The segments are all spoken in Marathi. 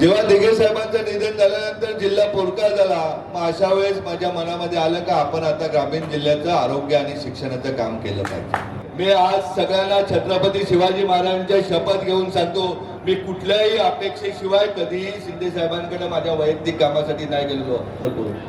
जेव्हा दिघे साहेबांचं निधन झाल्यानंतर जिल्हा पोरका झाला मग अशा वेळेस माझ्या मनामध्ये आलं का आपण आता ग्रामीण जिल्ह्याचं आरोग्य आणि शिक्षणाचं काम केलं पाहिजे. मी आज सगळ्यांना छत्रपती शिवाजी महाराजांच्या शपथ घेऊन सांगतो मी कुठल्याही अपेक्षेशिवाय कधीही शिंदे साहेबांकडे माझ्या वैयक्तिक कामासाठी नाही गेलेलो.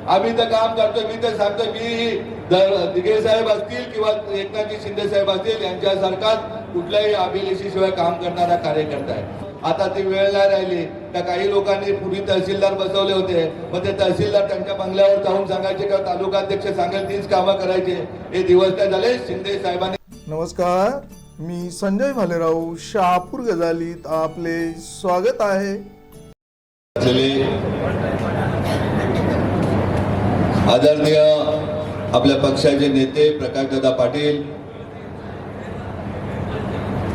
आम्ही तर काम करतोय मी तर सांगतो मी दिघे साहेब असतील किंवा एकनाथजी शिंदे साहेब असतील यांच्यासारखाच कुठल्याही अभिलेषीशिवाय काम करणारा कार्यकर्ता आहे. आता ती वेळ नाही राहिली. त्या काही लोकांनी पूर्वी तहसीलदार बसवले होते. मग ते तहसीलदार त्यांच्या बंगल्यावर जाऊन सांगायचे का तालुका अध्यक्ष सांगेल तीच कामं करायचे. हे दिवस काय झाले? शिंदे साहेबांनी नमस्कार. मी संजय भालेराव शहापूर गजालीत आपले स्वागत आहे. आदरणीय आपल्या पक्षाचे नेते प्रकाशदादा पाटील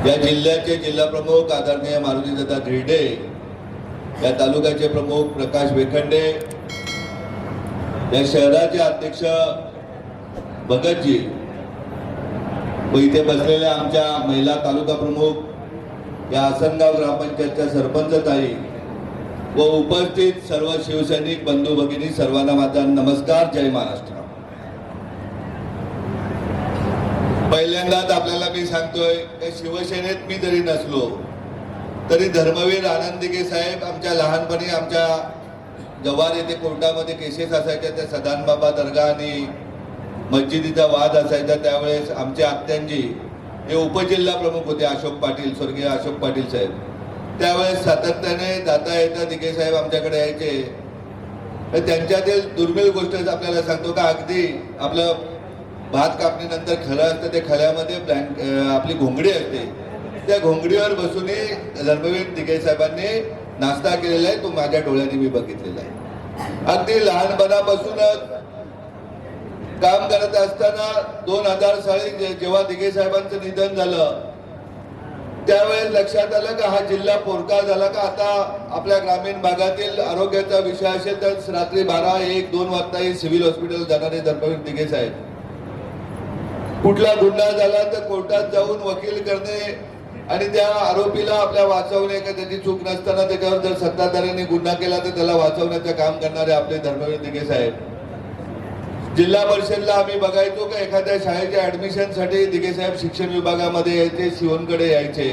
या जिल्ह्याचे जिल्हा प्रमुख आदरणीय दत्ता धिरडे या तालुक्याचे प्रमुख प्रकाश वेखंडे या शहराचे अध्यक्ष भगतजी व इथे बसलेल्या आमच्या महिला तालुका प्रमुख या आसनगाव ग्रामपंचायतच्या सरपंच ताई व उपस्थित सर्व शिवसैनिक बंधू भगिनी सर्वांना माझा नमस्कार. जय महाराष्ट्र. पहिल्यांदाच आपल्याला मी सांगतोय की शिवसेनेत मी जरी नसलो तरी धर्मवीर आनंद दिघे साहेब आमच्या लहानपणी आमच्या जव्हार येथे कोर्टामध्ये केसेस असायच्या त्या सदानबाबा दर्गा आणि मस्जिदीचा वाद असायचा त्यावेळेस आमच्या आत्यांजी हे उपजिल्हा प्रमुख होते अशोक पाटील स्वर्गीय अशोक पाटील साहेब. त्यावेळेस सातत्याने जाता येता दिघे साहेब आमच्याकडे यायचे. तर त्यांच्यातील दुर्मिळ गोष्ट आपल्याला सांगतो का अगदी आपलं भात कापणीनंतर खलं असतं ते खल्यामध्ये ब्लँक आपली घोंगडी असते. त्या घोंगडीवर बसूनही धर्मवीर दिघे साहेबांनी नाश्ता केलेला आहे तो माझ्या डोळ्यांनी मी बघितलेला आहे. अगदी लहानपणापासूनच काम करत असताना दोन हजार साली जेव्हा दिघे साहेबांचं निधन झालं त्यावेळेस लक्षात आलं का हा जिल्हा पोरका झाला का? आता आपल्या ग्रामीण भागातील आरोग्याचा विषय असेल तर रात्री बारा एक दोन वाजताही सिव्हिल हॉस्पिटल जाणारे धर्मवीर दिघे साहेब. कुठला गुन्हा झाला तर कोर्टात जाऊन वकील करणे आणि त्या आरोपीला आपल्या वाचवणे का त्याची चूक नसताना त्याच्यावर जर सत्ताधाऱ्यांनी गुन्हा केला तर त्याला वाचवण्याचं काम करणारे आपले धर्मवीर दिघे साहेब. जिल्हा परिषदला आम्ही बघायचो का एखाद्या शाळेच्या ऍडमिशनसाठी दिघे साहेब शिक्षण विभागामध्ये यायचे शिवनकडे यायचे.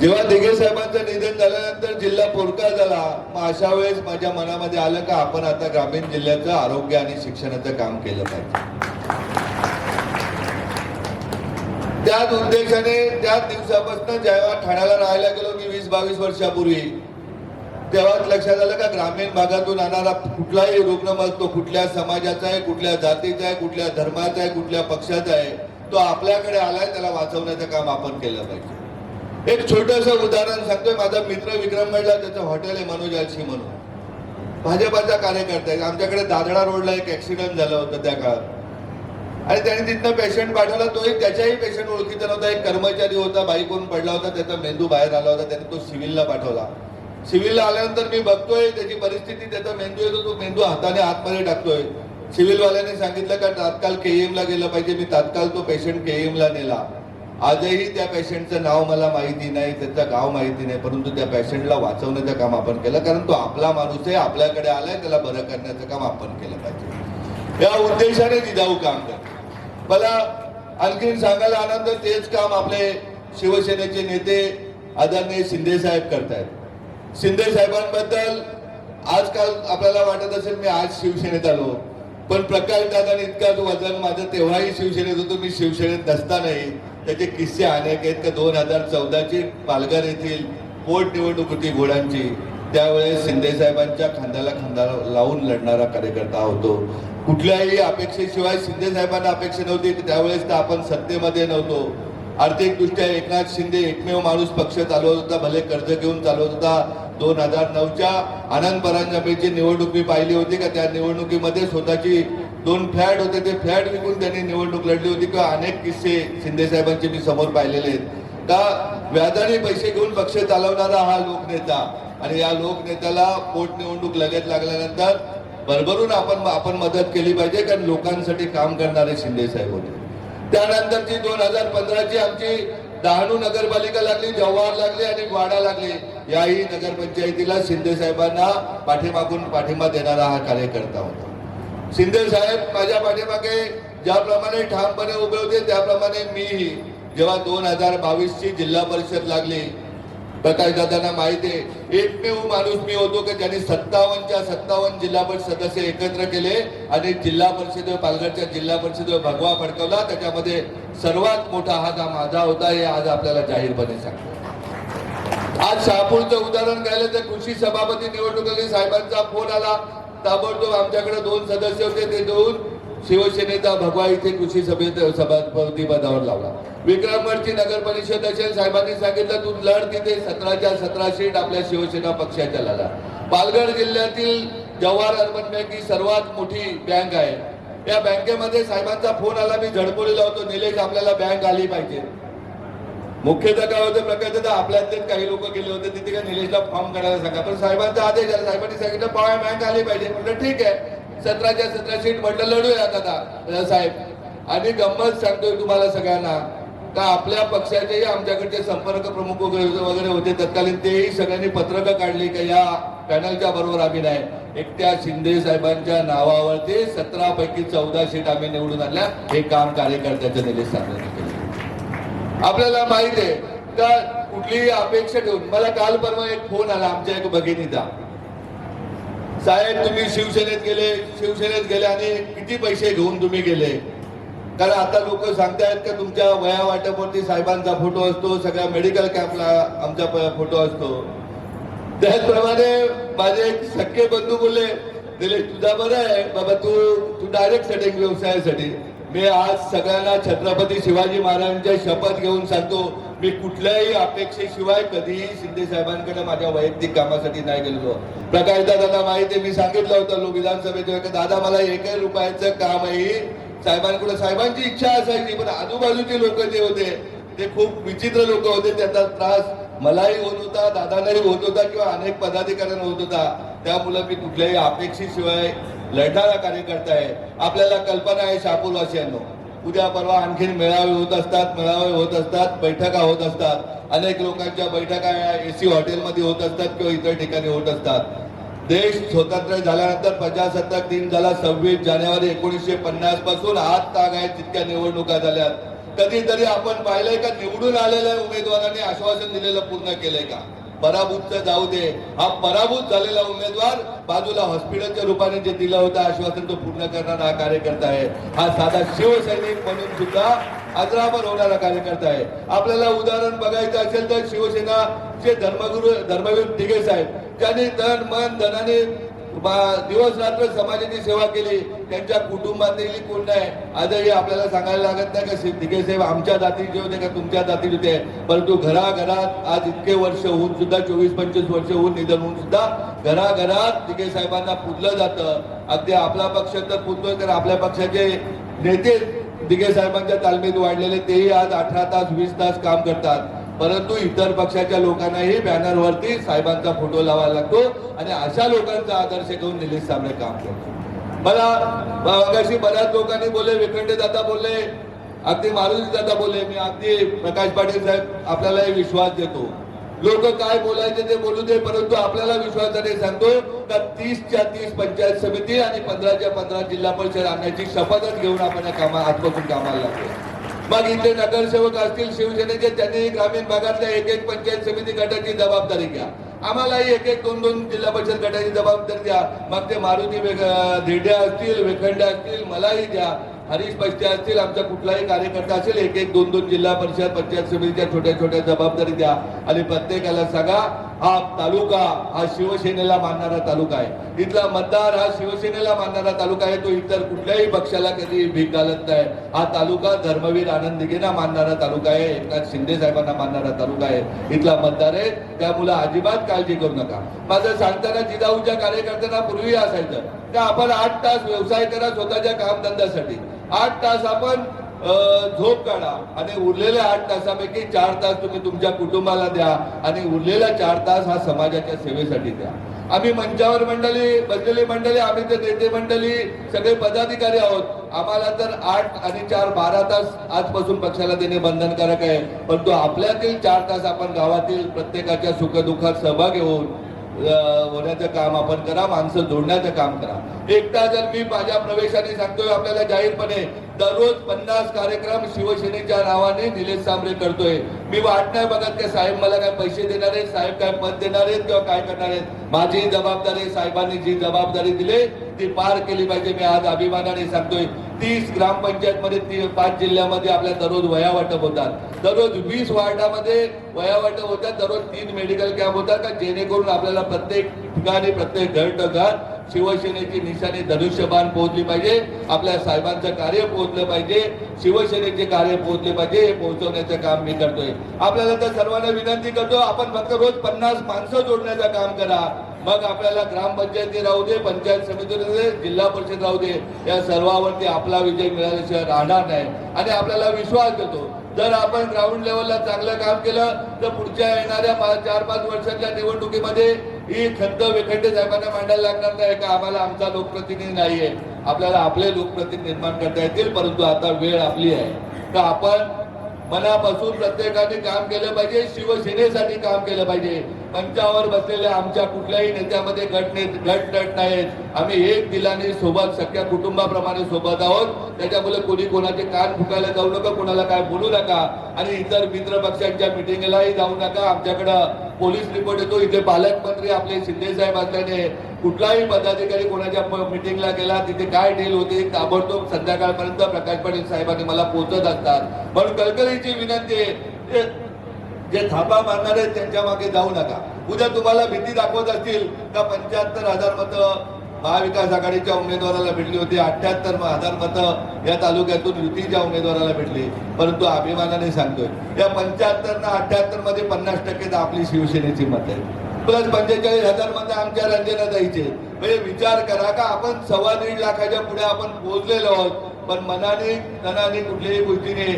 जेव्हा दिघे साहेबांचं निधन झाल्यानंतर जिल्हा पोरका झाला मग अशा वेळेस माझ्या मनामध्ये आलं का आपण आता ग्रामीण जिल्ह्याचं आरोग्य आणि शिक्षणाचं काम केलं पाहिजे. त्याच उद्देशाने त्याच दिवसापासून जेव्हा ठाण्याला राहायला गेलो मी वीस बावीस वर्षापूर्वी तेव्हाच लक्षात आलं का ग्रामीण भागातून आणणारा कुठलाही रुग्ण मग तो कुठल्या समाजाचा आहे कुठल्या जातीचा आहे कुठल्या धर्माचा आहे कुठल्या पक्षाचा आहे तो आपल्याकडे आलाय त्याला वाचवण्याचं काम आपण केलं पाहिजे. एक छोटस उदाहरण सांगतोय. माझा मित्र विक्रमगडला त्याचं हॉटेल आहे मनोज आलशी म्हणून. भाजपाचा कार्यकर्ता आहे. आमच्याकडे दादडा रोडला एक ऍक्सिडेंट झालं होतं त्या काळात. आणि त्याने तिथनं पेशंट पाठवला तोही त्याच्याही पेशंट ओळखीचा नव्हता. एक कर्मचारी होता बाईक कोण पडला होता त्याचा मेंदू बाहेर आला होता त्याने तो सिव्हिलला पाठवला. सिव्हिलला आल्यानंतर मी बघतोय त्याची परिस्थिती त्याचा मेंदू येतो तो मेंदू हाताने आतमध्ये टाकतोय. सिव्हिलवाल्याने सांगितलं का तात्काळ केईएमला गेलं पाहिजे. मी तात्काळ तो पेशंट केईएमला नेला. आजही त्या पेशंटचं नाव मला माहिती नाही त्याचं गाव माहिती नाही परंतु त्या पेशंटला वाचवण्याचं काम आपण केलं. कारण तो आपला माणूस आहे आपल्याकडे आलाय त्याला बरं करण्याचं काम आपण केलं पाहिजे. या उद्देशाने जिजाऊ काम करतो मला आणखीन सांगायला आनंद तेच काम आपले शिवसेनेचे नेते आदरणीय शिंदे साहेब करतायत. शिंदे साहेबांबद्दल आजकाल आपल्याला वाटत असेल मी आज शिवसेनेत आलो. पण प्रकाश दादाने इतकाच वजन माझं तेव्हाही शिवसेनेत होतो मी शिवसेनेत नसतानाही त्याचे किस्से अनेक आहेत का दोन हजार चौदाची पालघर येथील पोटनिवडणूक होती घोडांची. त्यावेळेस शिंदे साहेबांच्या खांद्याला खांदा लावून लढणारा कार्यकर्ता होतो. कुठल्याही अपेक्षेशिवाय शिंदे साहेबांना अपेक्षा नव्हती त्यावेळेस तर आपण सत्तेमध्ये नव्हतो. आर्थिकदृष्ट्या एकनाथ शिंदे एकमेव माणूस पक्ष चालवत होता भले कर्ज घेऊन चालवत होता. दोन हजार नऊच्या आनंद परांजपेची निवडणूक मी पाहिली होती का त्या निवडणुकीमध्ये स्वतःची दोन फ्लॅट होते ते फ्लॅट विकून त्यांनी निवडणूक लढली होती किंवा अनेक किस्से शिंदे साहेबांचे मी समोर पाहिलेले आहेत. का व्याजाने पैसे घेऊन पक्ष चालवणारा हा लोकनेता आणि या लोकनेत्याला पोटनिवडणूक लगेच लागल्यानंतर भरभरून आपण आपण मदत केली पाहिजे कारण लोकांसाठी काम करणारे शिंदे साहेब होते. त्यानंतरची दोन हजार पंधराची आमची डहाणू नगरपालिका लागली जव्हार लागली आणि वाडा लागली याही नगरपंचायतीला शिंदे साहेबांना पाठीमागून पाठिंबा देणारा हा कार्यकर्ता होता. शिंदे साहेब माझ्या पाठीमागे ज्याप्रमाणे ठामपणे उभे होते त्याप्रमाणे मीही जेव्हा दोन हजार बावीस ची जिल्हा परिषद लागली प्रकाश दादांना माहिती आहे एकमेव माणूस मी होतो की ज्यांनी सत्तावन्नच्या सत्तावन्न जिल्हा परिषद सदस्य एकत्र केले आणि जिल्हा परिषद पालघरच्या जिल्हा परिषदेवर भगवा फडकवला. त्याच्यामध्ये सर्वात मोठा हा काम माझा होता हे आज आपल्याला जाहीरपणे सांगतो. आज शहापूरचं उदाहरण घ्यायला तर कृषी सभापती निवडणुकीत साहेबांचा फोन आला. ताबडतोब आमच्याकडे दोन सदस्य होते ते दोन शिवसेनेचा भगवा इथे कृषी सभेत सभापती पदावर लावला. विक्रमगडची नगर परिषद असेल साहेबांनी सांगितलं तू लढ तिथे सतराच्या सतरा सीट आपल्या शिवसेना पक्षाच्या लढा पालघर जिल्ह्यातील जवाहर अर्बन बँक ही सर्वात मोठी बँक आहे. या बँकेमध्ये साहेबांचा फोन आला मी झडपोलीला होतो निलेश आपल्याला बँक आली पाहिजे. मुख्यतः काय होतं प्रकार दादा आपल्यातलेच काही लोक गेले होते तिथे काय निलेशला फॉर्म करायला सांगा. पण साहेबांचा आदेश आला. साहेबांनी सांगितलं पाया बँक आली पाहिजे. म्हटलं ठीक आहे. सतराच्या सतरा सीट म्हटलं लढूया दादा साहेब. आणि गंमत सांगतोय तुम्हाला सगळ्यांना. का आपल्या पक्षाचेही आमच्याकडचे संपर्क प्रमुख वगैरे वगैरे होते तत्कालीन तेही सगळ्यांनी पत्रकं काढली का या पॅनलच्या बरोबर आम्ही नाही. एकट्या शिंदे साहेबांच्या नावावरती सतरा पैकी चौदा सीट आम्ही निवडून आणल्या. हे काम कार्यकर्त्याच्या दिले सांगण्यात आपल्याला माहीत आहे का कुठलीही अपेक्षा ठेवून मला काल परवा एक फोन आला आमच्या एक भगिनीचा. साहेब तुम्ही शिवसेनेत गेले शिवसेनेत गेले आणि किती पैसे घेऊन तुम्ही गेले? कारण आता लोक सांगतायत का तुमच्या वया वाटपावरती साहेबांचा फोटो असतो सगळ्या मेडिकल कॅम्पला आमचा फोटो असतो. त्याचप्रमाणे माझे एक सख्खे बंधू बोलले दिले तुझा बरं आहे. बाबा तू तू डायरेक्ट सेटिंग व्यवसायासाठी. मी आज सगळ्यांना छत्रपती शिवाजी महाराजांच्या शपथ घेऊन सांगतो मी कुठल्याही अपेक्षेशिवाय कधीही शिंदे साहेबांकडे माझ्या वैयक्तिक कामासाठी नाही गेलेलो प्रकाश दादा माहिती मी सांगितलं होतं लोक विधानसभेत दादा मला एकही रुपयाचं काम आहे साहेबांकडे साहेबांची इच्छा असायची पण आजूबाजूचे लोक जे होते ते खूप विचित्र लोक होते त्याचा त्रास मलाही होत होता दादांनाही होत होता किंवा अनेक पदाधिकाऱ्यांना होत होता. त्यामुळे मी कुठल्याही अपेक्षेशिवाय लढणारा कार्यकर्ता आहे. आपल्याला कल्पना आहे शापूरवासियांनो उद्या परवा आणखीन मेळावे होत असतात मेळावे होत असतात बैठका होत असतात. अनेक लोकांच्या बैठका एसी हॉटेलमध्ये होत असतात किंवा इतर ठिकाणी होत असतात. देश स्वतंत्र झाल्यानंतर प्रजासत्ताक दिन झाला सव्वीस जानेवारी एकोणीसशे पन्नासपासून. आज ताग आहेत जितक्या निवडणुका झाल्यात. कधीतरी आपण पाहिलंय का निवडून आलेल्या उमेदवारांनी आश्वासन दिलेलं पूर्ण केलंय का? पराभूतचं जाऊ दे. हा पराभूत झालेला उमेदवार बाजूला हॉस्पिटलच्या रूपाने जे दिलं होतं आश्वासन तो पूर्ण करणारा हा कार्यकर्ता आहे. हा साधा शिवसैनिक म्हणून सुद्धा अजरामर होणारा कार्यकर्ता आहे. आपल्याला उदाहरण बघायचं असेल तर शिवसेनाचे धर्मगुरु धर्मवीर तिघे साहेब ज्यांनी धन मन धनाने दिवस रात्र समाजाची सेवा केली त्यांच्या कुटुंबातही कोण नाही. आजही आपल्याला सांगायला लागत नाही का दिघे साहेब आमच्या जातीचे होते का तुमच्या जातीचे होते. परंतु घराघरात आज इतके वर्ष होऊन सुद्धा चोवीस पंचवीस वर्ष होऊन निधन होऊन सुद्धा घराघरात दिघे साहेबांना पुजलं जातं. अगदी आपला पक्ष तर पुजतोय तर आपल्या पक्षाचे नेते दिघे साहेबांच्या तालमीत वाढलेले तेही आज अठरा तास वीस तास काम करतात. परंतु इतर पक्षाच्या लोकांनाही बॅनरवरती साहेबांचा फोटो लावायला लागतो आणि अशा लोकांचा आदर्श घेऊन निलेश साबळे काम करतो. मला मगाशी बऱ्याच लोकांनी बोलले विखंडे दादा बोलले अगदी मारुती दादा बोलले मी अगदी प्रकाश पाटील साहेब आपल्याला विश्वास देतो. लोक काय बोलायचे ते बोलू दे परंतु आपल्याला विश्वासाने सांगतो का तीसच्या तीस पंचायत समिती आणि पंधराच्या पंधरा जिल्हा परिषद आणण्याची शपथच घेऊन आपण या कामा आजपासून कामाला लागतो मग इथे नगरसेवक असतील शिवसेनेचे त्यांनी ग्रामीण भागातल्या एक एक पंचायत समिती गटाची जबाबदारी घ्या. आम्हालाही एक एक दोन दोन जिल्हा परिषद गटाची जबाबदारी द्या. मग ते मारुती धिड्या असतील वेखंड्या असतील मलाही द्या. हरीश पस्ते असतील आमचा कुठलाही कार्यकर्ता असेल एक एक दोन दोन जिल्हा परिषद पंचायत समितीच्या छोट्या छोट्या जबाबदारी द्या. आणि प्रत्येकाला सांगा हा तालुका हा शिवसेनेला मानणारा तालुका आहे. इथला मतदार हा शिवसेनेला मानणारा तालुका आहे. तो इतर कुठल्याही पक्षाला कधी भीक घालत नाही. हा तालुका धर्मवीर आनंद दिघेना मानणारा तालुका आहे. एकनाथ शिंदे साहेबांना मानणारा तालुका आहे. इथला मतदार आहे. त्यामुळे अजिबात काळजी करू नका. माझं सांगताना जिजाऊच्या कार्यकर्त्यांना पूर्वी असायचं. का आपण आठ तास व्यवसाय करा स्वतःच्या कामधंद्यासाठी. आठ तास आपण झोप काढा आणि उरलेल्या आठ तासापैकी चार तास तुम्ही तुमच्या कुटुंबाला द्या आणि उरलेला चार तास हा समाजाच्या सेवेसाठी द्या. आम्ही मंचावर मंडळी बसलेली मंडळी आम्ही तर नेते मंडळी सगळे पदाधिकारी आहोत. आम्हाला तर आठ आणि चार बारा तास आजपासून पक्षाला देणे बंधनकारक आहे. परंतु आपल्यातील चार तास आपण गावातील प्रत्येकाच्या सुखदुःखात सहभागी होऊन होण्याचं काम आपण करा माणसं जोडण्याचं काम करा. एकदा जर मी माझ्या प्रवेशाने सांगतोय आपल्याला जाहीरपणे दररोज पन्नास कार्यक्रम शिवसेनेच्या नावाने निलेश सांबरे करतोय. मी वाट नाही बघत की साहेब मला काय पैसे देणार आहेत साहेब काय पद देणार आहेत किंवा काय करणार आहेत. माझी जबाबदारी साहेबांनी जी जबाबदारी दिली ती पार केली पाहिजे. मी आज अभिमानाने सांगतोय तीस ग्रामपंचायत मध्ये ती पाच जिल्ह्यामध्ये आपल्या दररोज वया वाटप होतात. दररोज वीस वार्डामध्ये वया वाटप होतात. दररोज तीन मेडिकल कॅम्प होतात का? जेणेकरून आपल्याला प्रत्येक ठिकाणी प्रत्येक घर to घर शिवसेनेची निशाणी धनुष्यबाण पोहोचली पाहिजे. आपल्या साहेबांचं कार्य पोहोचलं पाहिजे. शिवसेनेचे कार्य पोहोचले पाहिजे. हे पोहोचवण्याचं काम मी करतोय. आपल्याला तर सर्वांना विनंती करतो आपण फक्त रोज पन्नास माणसं जोडण्याचं काम करा. मग आपल्याला ग्रामपंचायती राहू दे पंचायत समिती राहू दे जिल्हा परिषद राहू दे या सर्वावरती आपला विजय मिळाल्याशिवाय राहणार नाही. आणि आपल्याला विश्वास देतो. जर आपण ग्राउंड लेवलला चांगलं काम केलं तर पुढच्या येणाऱ्या चार पाच वर्षाच्या निवडणुकीमध्ये ही खंत वेखंडे साहेबांना मांडायला लागणार नाही का? आम्हाला आमचा लोकप्रतिनिधी नाहीये. आपल्याला आपले लोकप्रतिनिधी निर्माण करता येतील परंतु आता वेळ आपली आहे. तर आपण मनापासून प्रत्येकाने काम केलं पाहिजे शिवसेनेसाठी काम केलं पाहिजे. मंचावर बसलेल्या आमच्या कुठल्याही नेत्यामध्ये गट ने गट नाहीत आम्ही एक दिलाने सोबत सख्या कुटुंबाप्रमाणे सोबत आहोत. त्याच्यामुळे कोणी कोणाचे कान फुकायला जाऊ नका कोणाला काय बोलू नका. आणि इतर मित्र पक्षांच्या मिटिंगलाही जाऊ नका. आमच्याकडं पोलीस रिपोर्ट येतो. इथे पालकमंत्री आपले शिंदे साहेब असल्याने कुठलाही पदाधिकारी कोणाच्या मिटिंगला गेला तिथे काय डील होते ताबडतोब संध्याकाळपर्यंत प्रकाश पाटील साहेबांनी मला पोहोचत असतात. म्हणून कळकळीची विनंती आहे जे- थापा मारणार आहेत त्यांच्या मागे जाऊ नका. उद्या तुम्हाला भीती दाखवत असतील का पंच्याहत्तर हजार मतं महाविकास आघाडीच्या उमेदवाराला भेटली होती अठ्याहत्तर हजार मतं या तालुक्यातून युतीच्या उमेदवाराला भेटली. परंतु अभिमानाने सांगतोय या पंच्याहत्तर ना अठ्याहत्तरमध्ये पन्नास टक्के तर आपली शिवसेनेची मत आहे प्लस पंचेचाळीस हजार मतं आमच्या रंजनाताईचे म्हणजे विचार करा का आपण सव्वा दीड लाखाच्या पुढे आपण पोहोचलेलो आहोत. पण मनाने तनाने कुठल्याही गोष्टीने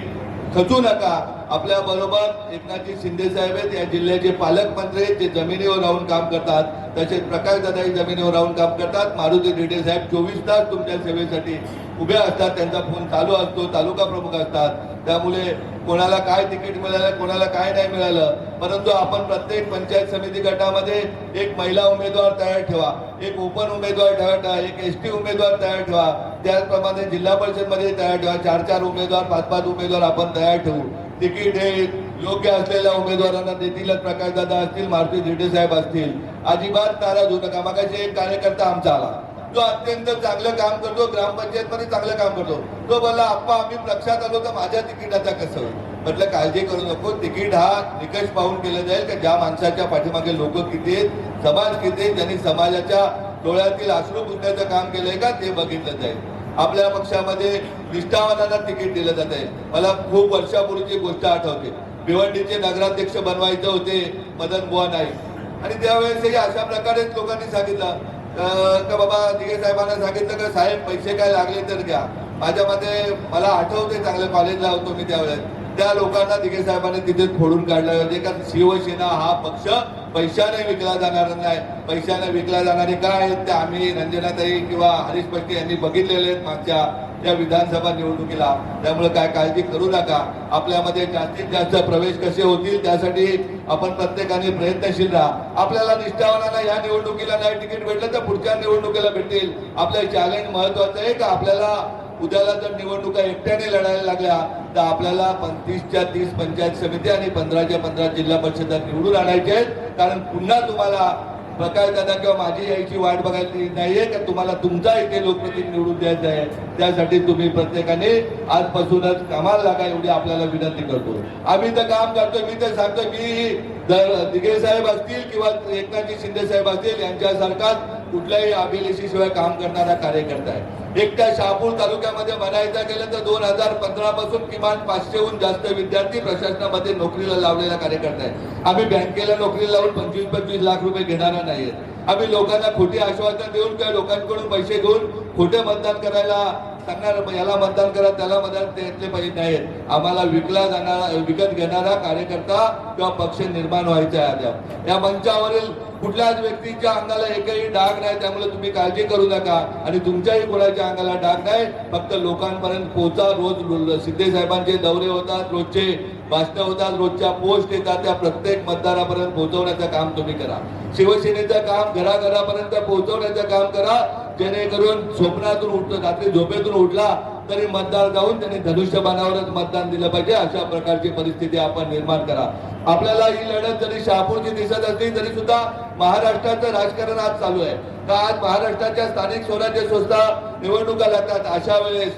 खचू नका. आपल्या बरोबर एकनाथजी शिंदे साहेब आहेत या जिल्ह्याचे पालकमंत्री आहेत जे जमिनीवर राहून काम करतात. तसेच प्रकाश दादाही जमिनीवर राहून काम करतात. मारुती रेड्डी साहेब चोवीस तास तुमच्या सेवेसाठी उभे असतात. त्यांचा फोन चालू असतो तालुका प्रमुख असतात. त्यामुळे कोणाला काय तिकीट मिळालं कोणाला काय नाही मिळालं परंतु आपण प्रत्येक पंचायत समिती गटामध्ये एक महिला उमेदवार तयार ठेवा एक ओपन उमेदवार ठेवा एक एस टी उमेदवार तयार ठेवा त्याचप्रमाणे जिल्हा परिषदमध्ये तयार ठेवा चार चार उमेदवार पाच पाच उमेदवार आपण तयार ठेवू. तिकीट हे योग्य असलेल्या उमेदवारांना देतीलच प्रकाशदादा असतील मारुती झेडे साहेब असतील. अजिबात नाराज होऊ नका. मागाशी एक कार्यकर्ता आमचा आला. जो अत्यंत चांगलं काम करतो ग्रामपंचायत मध्ये चांगलं काम करतो. तो बोलला आप्पा आम्ही लक्षात आलो तर माझ्या तिकिटाचा कसं होईल म्हटलं काळजी करू नको तिकीट हा निकष पाहून केलं जाईल का? ज्या माणसाच्या पाठीमागे लोक किती आहेत समाज किती आहेत ज्यांनी समाजाच्या डोळ्यातील अश्रू पुसण्याचं काम केलंय का ते बघितलं जाईल. आपल्या पक्षामध्ये निष्ठावानांना तिकीट दिलं जात आहे. मला खूप वर्षापूर्वीची गोष्ट आठवते. भिवंडीचे नगराध्यक्ष बनवायचे होते मदन बुवा नाईक. आणि त्यावेळेसही अशा प्रकारे लोकांनी सांगितलं का बाबा दिघे साहेबांना सांगितलं का साहेब पैसे काय लागले तर घ्या माझ्या मते मला आठवते चांगलं कॉलेजला होतो मी त्यावेळेस. त्या लोकांना दिघे साहेबांनी तिथे फोडून काढलं. होते का शिवसेना हा पक्ष पैशाने विकला जाणार नाही. पैशाने विकला जाणारे काय आहेत ते आम्ही रंजनाताई किंवा हरीश पट्टी यांनी बघितलेले आहेत मागच्या या विधानसभा निवडणुकीला. त्यामुळे काय काळजी करू नका. आपल्यामध्ये जास्तीत जास्त प्रवेश कसे होतील त्यासाठी आपण प्रत्येकाने प्रयत्नशील राहा. आपल्याला निष्ठावानाला या निवडणुकीला नाही तिकीट भेटलं तर पुढच्या निवडणुकीला भेटतील. आपलं चॅलेंज महत्वाचं आहे का? आपल्याला उद्याला जर निवडणुका एकट्याने लढायला लागल्या तर आपल्याला तीसच्या तीस पंचायत समिती आणि पंधराच्या पंधरा जिल्हा परिषदा निवडून आणायचे आहेत. कारण पुन्हा तुम्हाला प्रकाश दादा किंवा माझी यायची वाट बघायची नाहीये का तुम्हाला तुमचा इथे लोकप्रतिनिधी निवडून द्यायचा आहे. त्यासाठी तुम्ही प्रत्येकाने आजपासूनच कामाला लागा एवढी आपल्याला विनंती करतो. आम्ही तर काम करतोय मी तर सांगतोय मी जर दिघे साहेब असतील किंवा एकनाथजी शिंदे साहेब असतील यांच्यासारखा कुठल्याही अभिलेखीशिवाय काम करणारा कार्यकर्ता आहे. एकट्या शहापूर तालुक्यामध्ये म्हणायचं गेलं तर दोन हजार पंधरा पासून किमान पाचशेहून जास्त विद्यार्थी प्रशासनामध्ये नोकरीला लावलेला कार्यकर्ता आहे. आम्ही बँकेला नोकरी लावून पंचवीस पंचवीस लाख रुपये घेणारा नाहीये. आम्ही लोकांना खोटी आश्वासन देऊन किंवा लोकांकडून पैसे घेऊन खोटे मतदान करायला सांगणार याला मतदान करा त्याला मतदान त्यातले पाहिजे नाहीत आम्हाला विकला जाणारा विकत घेणारा कार्यकर्ता किंवा पक्ष निर्माण व्हायचा आहे आता या मंचावरील कुठल्याच व्यक्तीच्या अंगाला एकही डाग नाही त्यामुळे तुम्ही काळजी करू नका. आणि तुमच्याही कोणाच्या अंगाला डाग नाही फक्त लोकांपर्यंत पोहोचा रोज सिद्धे साहेबांचे दौरे होतात रोजचे भाषण होतात रोजच्या पोस्ट येतात त्या प्रत्येक मतदारापर्यंत पोहोचवण्याचं काम तुम्ही करा. शिवसेनेचं काम घराघरापर्यंत पोहोचवण्याचं काम करा. जेणेकरून स्वप्नातून उठतो रात्री झोपेतून उठला तरी मतदार जाऊन त्यांनी धनुष्यबाणावरच मतदान दिलं पाहिजे. अशा प्रकारची परिस्थिती आपण निर्माण करा. आपल्याला ही लढत जरी शहापूरची दिसत असली तरी सुद्धा महाराष्ट्राचं राजकारण आज चालू आहे. का आज महाराष्ट्राच्या स्थानिक स्वराज्य संस्था निवडणुका लागतात? अशा वेळेस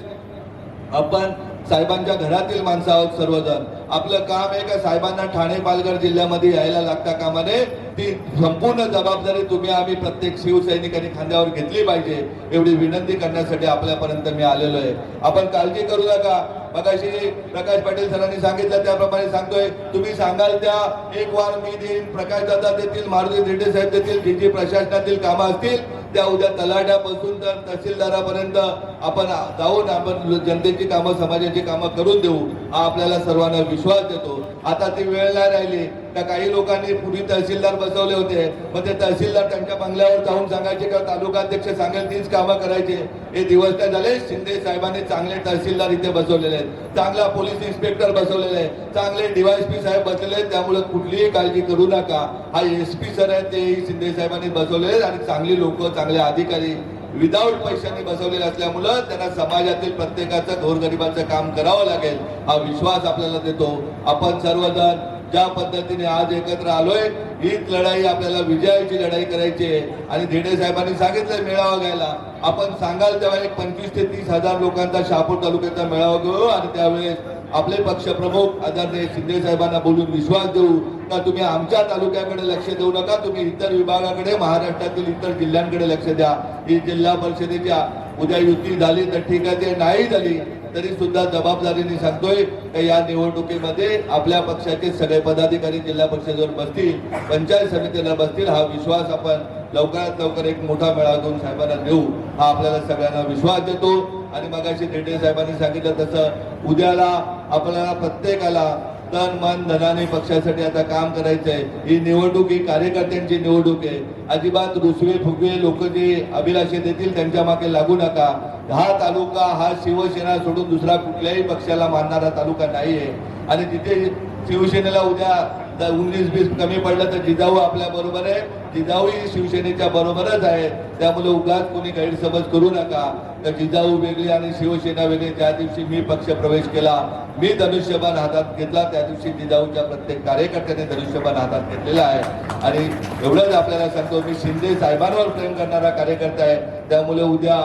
आपण साहेबांच्या घरातील माणसं आहोत सर्वजण. आपलं काम आहे का साहेबांना ठाणे पालघर जिल्ह्यामध्ये यायला लागता कामा नये ती संपूर्ण जबाबदारी तुम्ही आम्ही प्रत्येक शिवसैनिकांनी खांद्यावर घेतली पाहिजे. एवढी विनंती करण्यासाठी आपल्यापर्यंत मी आलेलो आहे. आपण काळजी करू नका. मगाशी प्रकाश पाटील सरांनी सांगितलं त्याप्रमाणे सांगतोय. तुम्ही सांगाल त्या एक वार मी देईन. प्रकाश दादा देतील मारुती रेड्डी साहेब देतील जी जी प्रशासनातील कामं असतील त्या उद्या तलाट्यापासून तर तहसीलदारापर्यंत आपण जाऊन आपण जनतेची कामं समाजाची कामं करून देऊ हा आपल्याला सर्वांना विश्वास देतो. आता ती वेळ नाही राहिली. त्या काही लोकांनी पूर्वी तहसीलदार बसवले होते. मग ते तहसीलदार त्यांच्या बंगल्यावर जाऊन सांगायचे का तालुका अध्यक्ष सांगेल तीच कामं करायचे. हे दिवस काय झाले. शिंदे साहेबांनी चांगले तहसीलदार इथे बसवलेले आहेत. चांगला पोलीस इन्स्पेक्टर बसवलेले आहे चांगले डीवायएसपी साहेब बसलेले आहेत. त्यामुळे कुठलीही काळजी करू नका. हा एस पी सर आहे तेही शिंदे साहेबांनी बसवलेले आहेत आणि चांगली लोक चांगले अधिकारी विदाऊट पैशांनी बसवलेले असल्यामुळं त्यांना समाजातील प्रत्येकाचं गोरगरिबाचं काम करावं लागेल. हा विश्वास आपल्याला देतो. आपण सर्वजण ज्या पद्धतीने आज एकत्र आलोय हीच लढाई आपल्याला विजयाची लढाई करायची आहे. आणि धिडे साहेबांनी सांगितलं मेळावा घ्यायला. आपण सांगाल तेव्हा एक पंचवीस ते तीस हजार लोकांचा शहापूर तालुक्याचा मेळावा घेऊ आणि त्यावेळेस आपले पक्षप्रमुख आदरणीय शिंदे साहेबांना बोलून विश्वास देऊ. का तुम्ही आमच्या तालुक्याकडे लक्ष देऊ नका तुम्ही इतर विभागाकडे महाराष्ट्रातील इतर जिल्ह्यांकडे लक्ष द्या. ही जिल्हा परिषदेच्या उद्या युती झाली तर ठीक आहे ते नाही झाली तरी सुद्धा जबाबदारीने सांगतोय का या निवडणुकीमध्ये आपल्या पक्षाचे सगळे पदाधिकारी जिल्हा परिषदेवर बसतील पंचायत समितीला बसतील हा विश्वास आपण लवकरात लवकर एक मोठा मेळावा घेऊन साहेबांना देऊ हा आपल्याला सगळ्यांना विश्वास देतो. आणि मगाशी देठे साहेबांनी सांगितलं तसं उद्याला आपल्याला प्रत्येकाला तन मन धनाने पक्षासाठी आता काम करायचंय. ही निवडणूक ही कार्यकर्त्यांची निवडणूक आहे. अजिबात रुसवे फुगवे लोक जे अभिलाषे देतील त्यांच्या मागे लागू नका. हा तालुका हा शिवसेना सोडून दुसरा कुठल्याही पक्षाला मानणारा तालुका नाहीये. आणि तिथे शिवसेनेला उद्या जर उन्नीस बीस कमी पडलं तर जिजाऊ आपल्या बरोबर आहे. जिजाऊही शिवसेनेच्या बरोबरच आहे त्यामुळे उगाच कोणी गैरसमज करू नका. तर जिजाऊ वेगळी आणि शिवसेना वेगळी. त्या दिवशी मी पक्ष प्रवेश केला मी धनुष्यबाण हातात घेतला. त्या दिवशी जिजाऊच्या प्रत्येक कार्यकर्त्याने धनुष्यबाण हातात घेतलेला आहे. आणि एवढंच आपल्याला सांगतो मी शिंदे साहेबांवर प्रेम करणारा कार्यकर्ता आहे. त्यामुळे उद्या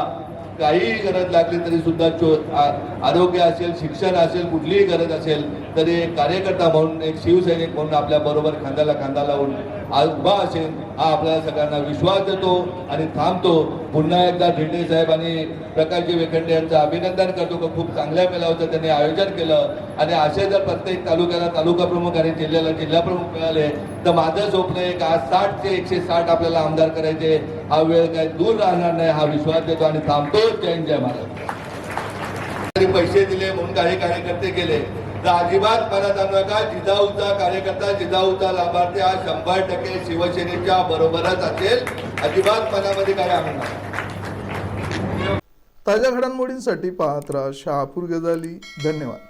काहीही गरज लागली तरी सुद्धा चो आरोग्य असेल शिक्षण असेल कुठलीही गरज असेल तरी एक कार्यकर्ता म्हणून एक शिवसैनिक म्हणून आपल्या बरोबर खांद्याला खांदा लावून आज उभा असेल हा आपल्याला सगळ्यांना विश्वास देतो आणि थांबतो. पुन्हा एकदा ढेंडे साहेब आणि प्रकाशजी वेखंडे यांचं अभिनंदन करतो का खूप चांगल्या मेळाव्याचं त्यांनी आयोजन केलं. आणि असे जर प्रत्येक तालुक्याला तालुका प्रमुख आणि जिल्ह्याला जिल्हा प्रमुख मिळाले तर माझं स्वप्न आहे का आज साठ ते एकशे साठ आपल्याला आमदार करायचे. हा वेळ काय दूर राहणार नाही हा विश्वास देतो आणि थांबतो. जय जय महाराज तरी पैसे दिले म्हणून काही कार्यकर्ते गेले तर अजिबात मनात आणू नका जिजाऊचा कार्यकर्ता जिजाऊचा लाभार्थी हा शंभर टक्के शिवसेनेच्या बरोबरच असेल. अजिबात मनामध्ये काय आणू नका. ताज्या घडामोडींसाठी पाहत राहा शहापूर गजाली. धन्यवाद.